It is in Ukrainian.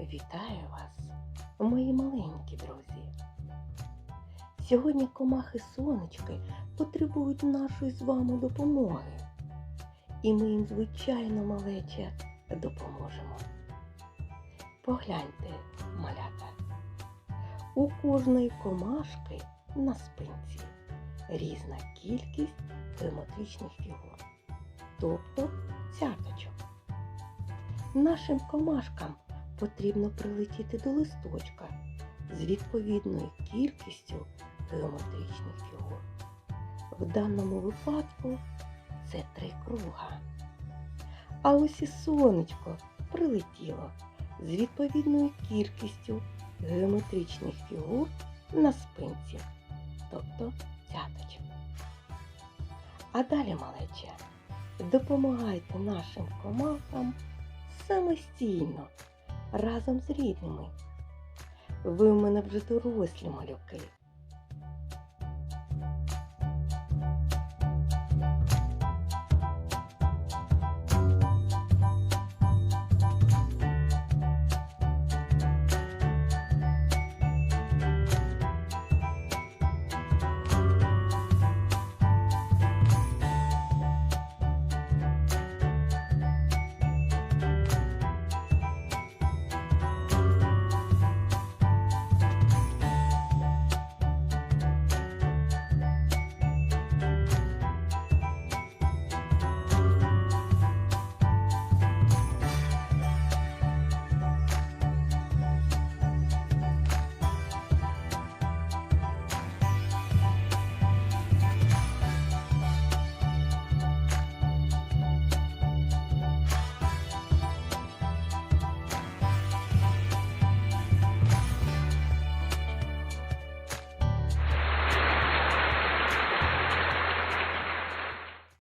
Вітаю вас, мої маленькі друзі. Сьогодні комахи сонечки потребують нашої з вами допомоги. І ми їм, звичайно, малече допоможемо. Погляньте, малята. У кожної комашки на спинці різна кількість геометричних фігур, тобто цяточок. Нашим комашкам потрібно прилетіти до листочка з відповідною кількістю геометричних фігур. В даному випадку це три круга. А ось і сонечко прилетіло з відповідною кількістю геометричних фігур на спинці, тобто цяточок. А далі, малече, допомагайте нашим комахам самостійно, разом з рідними. Ви в мене вже дорослі малюки,